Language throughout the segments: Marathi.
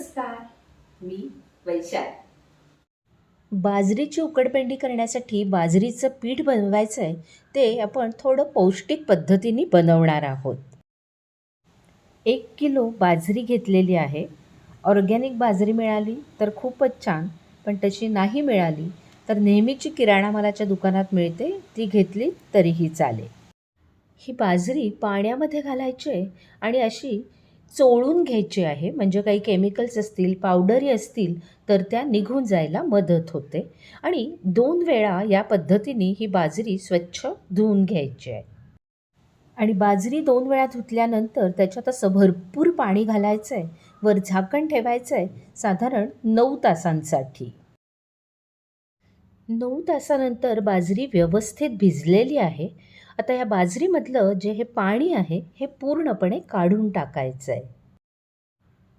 नमस्कार मी वैशाली. बाजरीची उकडपेंडी करण्यासाठी बाजरीचं पीठ बनवायचं आहे ते आपण थोडं पौष्टिक पद्धतीने बनवणार आहोत. एक किलो बाजरी घेतलेली आहे. ऑर्गॅनिक बाजरी मिळाली तर खूपच छान पण तशी नाही मिळाली तर नेहमीची किराणा मालाच्या दुकानात मिळते ती घेतली तरीही चालेल. ही बाजरी पाण्यामध्ये घालायची आहे आणि अशी चोळून घ्यायची आहे. म्हणजे काही केमिकल्स असतील पावडरी असतील तर त्या निघून जायला मदत होते. आणि दोन वेळा या पद्धतीने ही बाजरी स्वच्छ धुवून घ्यायची आहे. आणि बाजरी दोन वेळा धुतल्यानंतर त्याच्यात असं भरपूर पाणी घालायचं आहे वर झाकण ठेवायचं आहे साधारण नऊ तासांसाठी. नऊ तासानंतर बाजरी व्यवस्थित भिजलेली आहे. आता या बाजरीमधलं जे हे पाणी आहे हे पूर्णपणे काढून टाकायचं आहे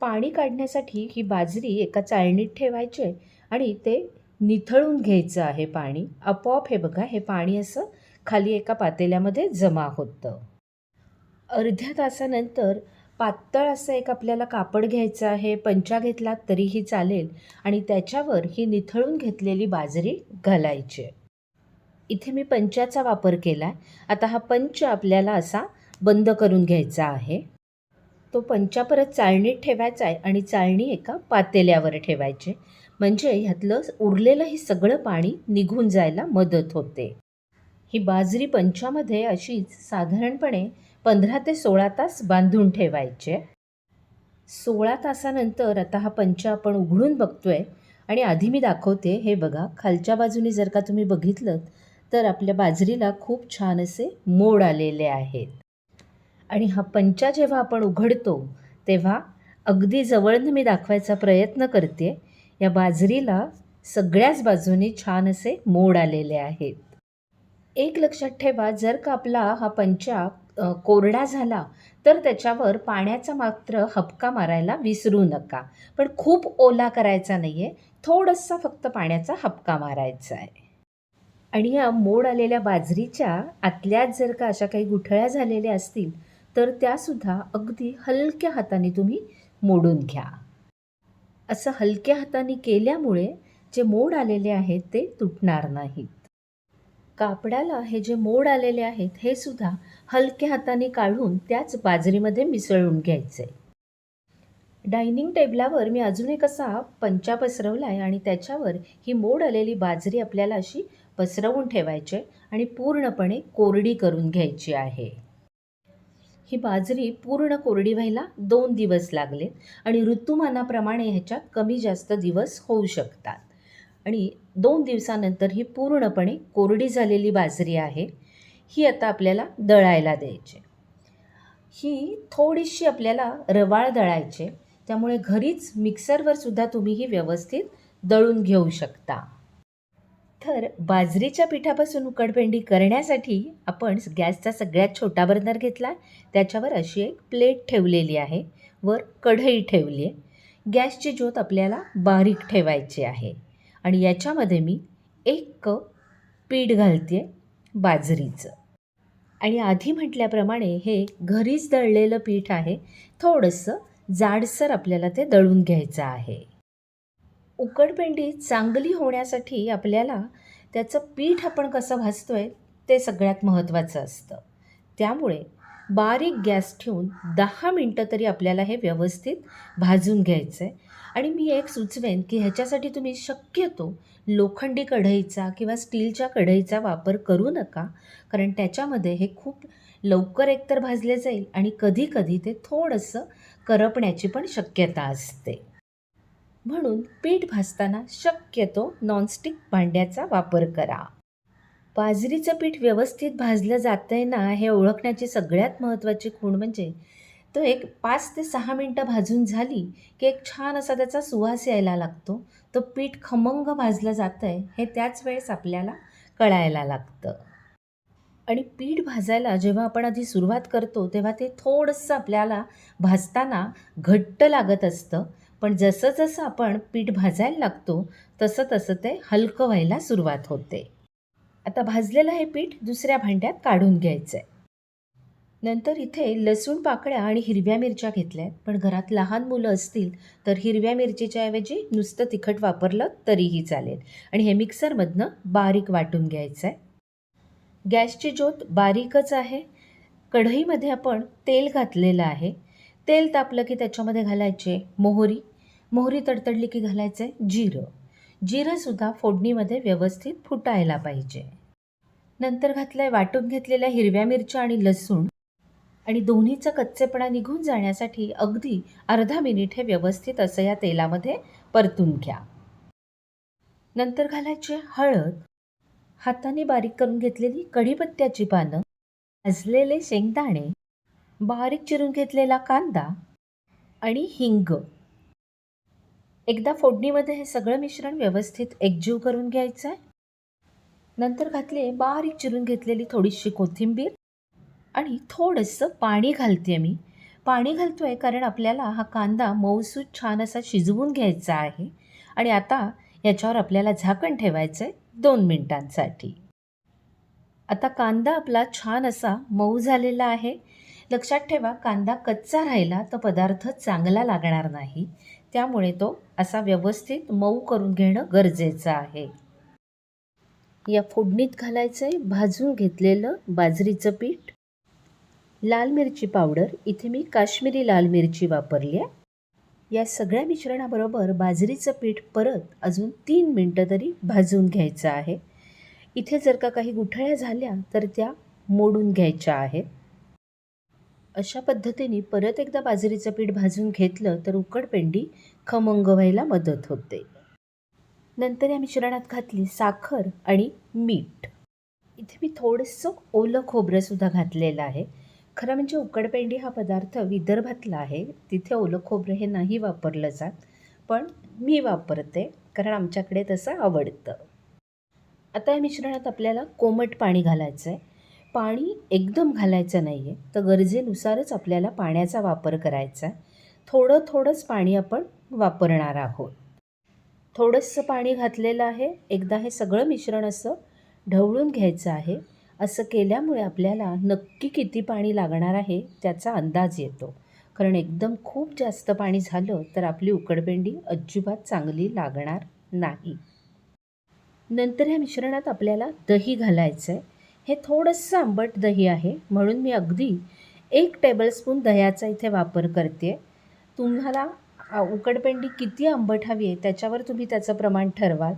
पाणी काढण्यासाठी ही बाजरी एका चाळणीत ठेवायची आहे आणि ते निथळून घ्यायचं आहे पाणी. आपोआप हे बघा हे पाणी असं खाली एका पातेल्यामध्ये जमा होतं. अर्ध्या तासानंतर पातळ असं एक आपल्याला कापड घ्यायचं आहे पंचा घेतलात तरीही चालेल आणि त्याच्यावर ही निथळून घेतलेली बाजरी घालायची आहे. इथे मी पंचाचा वापर केला आहे आता हा पंच आपल्याला असा बंद करून घ्यायचा आहे. तो पंचा परत चाळणीत ठेवायचा आहे आणि चाळणी एका पातेल्यावर ठेवायचे. म्हणजे ह्यातलं उरलेलं हे सगळं पाणी निघून जायला मदत होते. ही बाजरी पंचामध्ये अशीच साधारणपणे पंधरा ते सोळा तास बांधून ठेवायचे. सोळा तासानंतर आता हा पंचा आपण उघडून बघतोय. आणि आधी मी दाखवते हे बघा खालच्या बाजूने जर का तुम्ही बघितलं तर आपल्या बाजरीला खूप छान असे मोड आलेले आहेत. आणि हा पंचा जेव्हा आपण उघडतो तेव्हा अगदी जवळनं मी दाखवायचा प्रयत्न करते या बाजरीला सगळ्याच बाजूनी छान असे मोड आलेले आहेत. एक लक्षात ठेवा जर का आपला हा पंचा कोरडा झाला तर त्याच्यावर पाण्याचा मात्र हपका मारायला विसरू नका. पण खूप ओला करायचा नाही आहे थोडंसं फक्त पाण्याचा हपका मारायचा आहे. आणि या मोड आलेल्या बाजरीच्या आतल्यात जर का अशा काही गुठळ्या झालेल्या असतील तर त्यासुद्धा अगदी हलक्या हाताने तुम्ही मोडून घ्या. असं हलक्या हाताने केल्यामुळे जे मोड आलेले आहेत ते तुटणार नाहीत. कापडाला हे जे मोड आलेले आहेत हे सुद्धा हलक्या हाताने काढून त्याच बाजरीमध्ये मिसळून घ्यायचे. डायनिंग टेबलावर मी अजून एक असा पंचा पसरवला आहे आणि त्याच्यावर ही मोड आलेली बाजरी आपल्याला अशी पसरवून ठेवायचे आणि पूर्णपणे कोरडी करून घ्यायची आहे. ही बाजरी पूर्ण कोरडी व्हायला दोन दिवस लागले आणि ऋतुमानाप्रमाणे ह्याच्यात कमी जास्त दिवस होऊ शकतात. आणि दोन दिवसानंतर ही पूर्णपणे कोरडी झालेली बाजरी आहे ही आता आपल्याला दळायला द्यायची. ही थोडीशी आपल्याला रवाळ दळायचे त्यामुळे घरीच मिक्सरवर सुद्धा तुम्ही ही व्यवस्थित दळून घेऊ शकता. तर बाजरीच्या पिठापासून उकडपेंडी करण्यासाठी आपण गॅसचा सगळ्यात छोटा बर्नर घेतला. त्याच्यावर अशी एक प्लेट ठेवलेली आहे. वर कढई ठेवली आहे. गॅसची ज्योत आपल्याला बारीक ठेवायची आहे. आणि याच्यामध्ये मी एक कप पीठ घालते बाजरीचं. आणि आधी म्हटल्याप्रमाणे हे घरीच दळलेलं पीठ आहे. थोडंसं जाडसर आपल्याला ते दळून घ्यायचं आहे. उकडपेंडी चांगली होण्यासाठी आपल्याला त्याचं पीठ आपण कसं भाजतो आहे ते सगळ्यात महत्त्वाचं असतं. त्यामुळे बारीक गॅस ठेवून दहा मिनटं तरी आपल्याला हे व्यवस्थित भाजून घ्यायचं आहे आणि मी एक सुचवेन की ह्याच्यासाठी तुम्ही शक्यतो लोखंडी कढईचा किंवा स्टीलच्या कढईचा वापर करू नका कारण त्याच्यामध्ये हे खूप लवकर एकतर भाजले जाईल आणि कधीकधी ते थोडंसं करपण्याची पण शक्यता असते. म्हणून पीठ भाजताना शक्यतो नॉनस्टिक भांड्याचा वापर करा. बाजरीचं पीठ व्यवस्थित भाजलं जातं आहे ना हे ओळखण्याची सगळ्यात महत्त्वाची खूण म्हणजे तो एक पाच ते सहा मिनटं भाजून झाली की एक छान असा त्याचा सुवास यायला लागतो. तो पीठ खमंग भाजलं जातं आहे हे त्याच वेळेस आपल्याला कळायला लागतं. आणि पीठ भाजायला जेव्हा आपण आधी सुरुवात करतो तेव्हा ते थोडंसं आपल्याला भाजताना घट्ट लागत असतं. पण जसं जसं आपण पीठ भाजायला लागतो तसं तसं ते हलकं व्हायला सुरुवात होते. आता भाजलेलं हे पीठ दुसऱ्या भांड्यात काढून घ्यायचं आहे नंतर इथे लसूण पाकळ्या आणि हिरव्या मिरच्या घेतल्या आहेत. पण घरात लहान मुलं असतील तर हिरव्या मिरचीच्या ऐवजी नुसतं तिखट वापरलं तरीही चालेल. आणि हे मिक्सरमधनं बारीक वाटून घ्यायचं आहे गॅसची ज्योत बारीकच आहे. कढईमध्ये आपण तेल घातलेलं आहे. तेल तापलं की त्याच्यामध्ये घालायचे मोहरी मोहरी तडतडली की घालायचं आहे जिरं जिरंसुद्धा फोडणीमध्ये व्यवस्थित फुटायला पाहिजे. नंतर घातलं आहे वाटून घेतलेल्या हिरव्या मिरच्या आणि लसूण. आणि दोन्हीचा कच्चेपणा निघून जाण्यासाठी अगदी अर्धा मिनिट हे व्यवस्थित असं या तेलामध्ये परतून घ्या. नंतर घालायचे हळद. हाताने बारीक करून घेतलेली कढीपत्त्याची पानं. भाजलेले शेंगदाणे. बारीक चिरून घेतलेला कांदा. आणि हिंग. एकदा फोडणीमध्ये हे सगळं मिश्रण व्यवस्थित एकजीव करून घ्यायचं आहे नंतर घातले बारीक चिरून घेतलेली थोडीशी कोथिंबीर आणि थोडंसं पाणी घालते मी. पाणी घालतो आहे कारण आपल्याला हा कांदा मऊसूद छान असा शिजवून घ्यायचा आहे आणि आता याच्यावर आपल्याला झाकण ठेवायचं आहे दोन मिनटांसाठी. आता कांदा आपला छान असा मऊ झालेला आहे. लक्षात ठेवा कांदा कच्चा राहिला तर पदार्थ चांगला लागणार नाही. त्यामुळे तो असा व्यवस्थित मऊ करून घेणं गरजेचं आहे. या फोडणीत घालायचं आहे भाजून घेतलेलं बाजरीचं पीठ. लाल मिरची पावडर. इथे मी काश्मीरी लाल मिरची वापरली आहे. या सगळ्या मिश्रणाबरोबर बाजरीचं पीठ परत अजून तीन मिनटं तरी भाजून घ्यायचं आहे. इथे जर का काही गुठळ्या झाल्या तर त्या मोडून घ्यायच्या आहेत. अशा पद्धतीने परत एकदा बाजरीचं पीठ भाजून घेतलं तर उकडपेंडी खमंग व्हायला मदत होते. नंतर या मिश्रणात घातली साखर आणि मीठ. इथे मी थोडंसं ओलं खोबरंसुद्धा घातलेलं आहे. खरं म्हणजे उकडपेंडी हा पदार्थ विदर्भातला आहे. तिथे ओलं खोबरं हे नाही वापरलं जात पण मी वापरते कारण आमच्याकडे तसं आवडतं. आता या मिश्रणात आपल्याला कोमट पाणी घालायचं आहे पाणी एकदम घालायचं नाही आहे तर गरजेनुसारच आपल्याला पाण्याचा वापर करायचा आहे. थोडं थोडंच पाणी आपण वापरणार आहोत. थोडंसं पाणी घातलेलं आहे. एकदा हे सगळं मिश्रण असं ढवळून घ्यायचं आहे. असं केल्यामुळे आपल्याला नक्की किती पाणी लागणार आहे त्याचा अंदाज येतो. कारण एकदम खूप जास्त पाणी झालं तर आपली उकडपेंडी अजिबात चांगली लागणार नाही. नंतर ह्या मिश्रणात आपल्याला दही घालायचं आहे हे थोडंसं आंबट दही आहे. म्हणून मी अगदी एक टेबलस्पून दह्याचा इथे वापर करते. तुम्हाला उकडपेंडी किती आंबट हवी आहे त्याच्यावर तुम्ही त्याचं प्रमाण ठरवाल.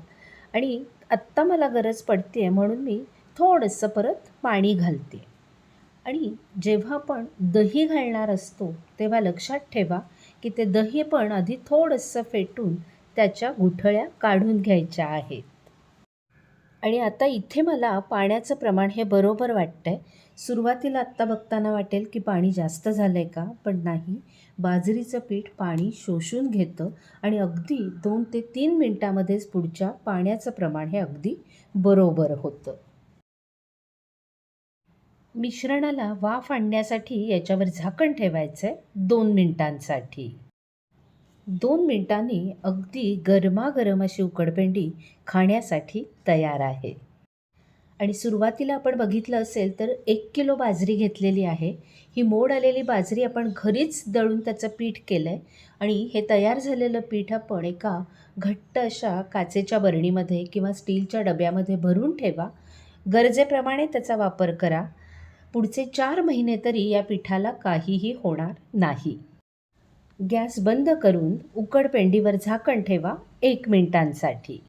आणि आत्ता मला गरज पडते आहे म्हणून मी थोडंसं परत पाणी घालते. आणि जेव्हा आपण दही घालणार असतो तेव्हा लक्षात ठेवा की ते दही पण आधी थोडंसं फेटून त्याच्या गुठळ्या काढून घ्यायच्या आहेत. आणि आता इथे मला पाण्याचं प्रमाण हे बरोबर वाटतं आहे सुरुवातीला आत्ता बघताना वाटेल की पाणी जास्त झालं आहे का? पण नाही. बाजरीचं पीठ पाणी शोषून घेतं आणि अगदी दोन ते तीन मिनटामध्येच पुढच्या पाण्याचं प्रमाण हे अगदी बरोबर होतं. मिश्रणाला वाफ आणण्यासाठी याच्यावर झाकण ठेवायचं आहे दोन मिनटांसाठी. दोन मिनिटांनी अगदी गरमागरम अशी उकडपेंडी खाण्यासाठी तयार आहे. आणि सुरुवातीला आपण बघितलं असेल तर एक किलो बाजरी घेतलेली आहे. ही मोड आलेली बाजरी आपण घरीच दळून त्याचं पीठ केलं आहे आणि हे तयार झालेलं पीठ आपण एका घट्ट अशा काचेच्या बरणीमध्ये किंवा स्टीलच्या डब्यामध्ये भरून ठेवा. गरजेप्रमाणे त्याचा वापर करा. पुढचे चार महिने तरी या पिठाला काहीही होणार नाही. गॅस बंद करून उकडपेंडीवर झाकण ठेवा एक मिनिटांसाठी.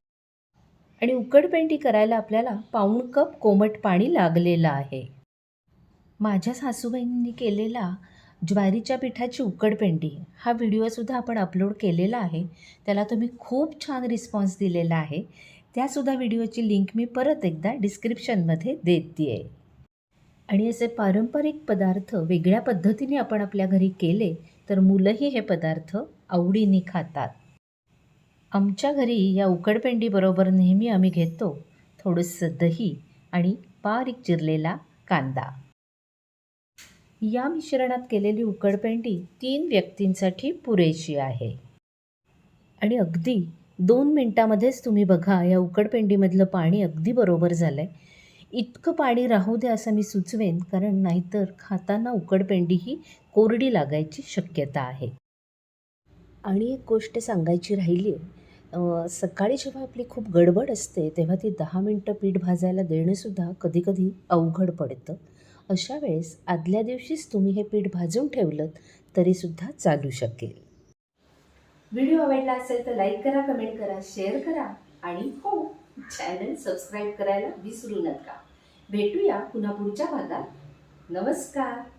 आणि उकडपेंडी करायला आपल्याला पाऊण कप कोमट पाणी लागलेलं आहे. माझ्या सासूबाईंनी केलेला ज्वारीच्या पिठाची उकडपेंडी हा व्हिडिओसुद्धा आपण अपलोड केलेला आहे. त्याला तुम्ही खूप छान रिस्पॉन्स दिलेला आहे. त्यासुद्धा व्हिडिओची लिंक मी परत एकदा डिस्क्रिप्शनमध्ये देते आहे आणि असे पारंपरिक पदार्थ वेगळ्या पद्धतीने आपण आपल्या घरी केले तर मुलंही हे पदार्थ आवडीने खातात. आमच्या घरी या उकडपेंडीबरोबर नेहमी आम्ही घेतो. थोडंसं दही आणि बारीक चिरलेला कांदा. या मिश्रणात केलेली उकडपेंडी तीन व्यक्तींसाठी पुरेशी आहे. आणि अगदी दोन मिनटामध्येच तुम्ही बघा या उकडपेंडीमधलं पाणी अगदी बरोबर झालं आहे इतकं पाणी राहू द्या असं मी सुचवेन कारण नाहीतर खाताना उकडपेंडी ही कोरडी लागायची शक्यता आहे. आणि एक गोष्ट सांगायची राहिली आहे सकाळी जेव्हा आपली खूप गडबड असते तेव्हा ती दहा मिनटं पीठ भाजायला देणंसुद्धा कधीकधी अवघड पडतं. अशा वेळेस आदल्या दिवशीच तुम्ही हे पीठ भाजून ठेवलं तरीसुद्धा चालू शकेल. व्हिडिओ आवडला असेल तर लाईक करा कमेंट करा शेअर करा आणि हो चॅनल सबस्क्राईब करायला विसरू नका. भेटूया पुन्हा पुढच्या भागात. नमस्कार.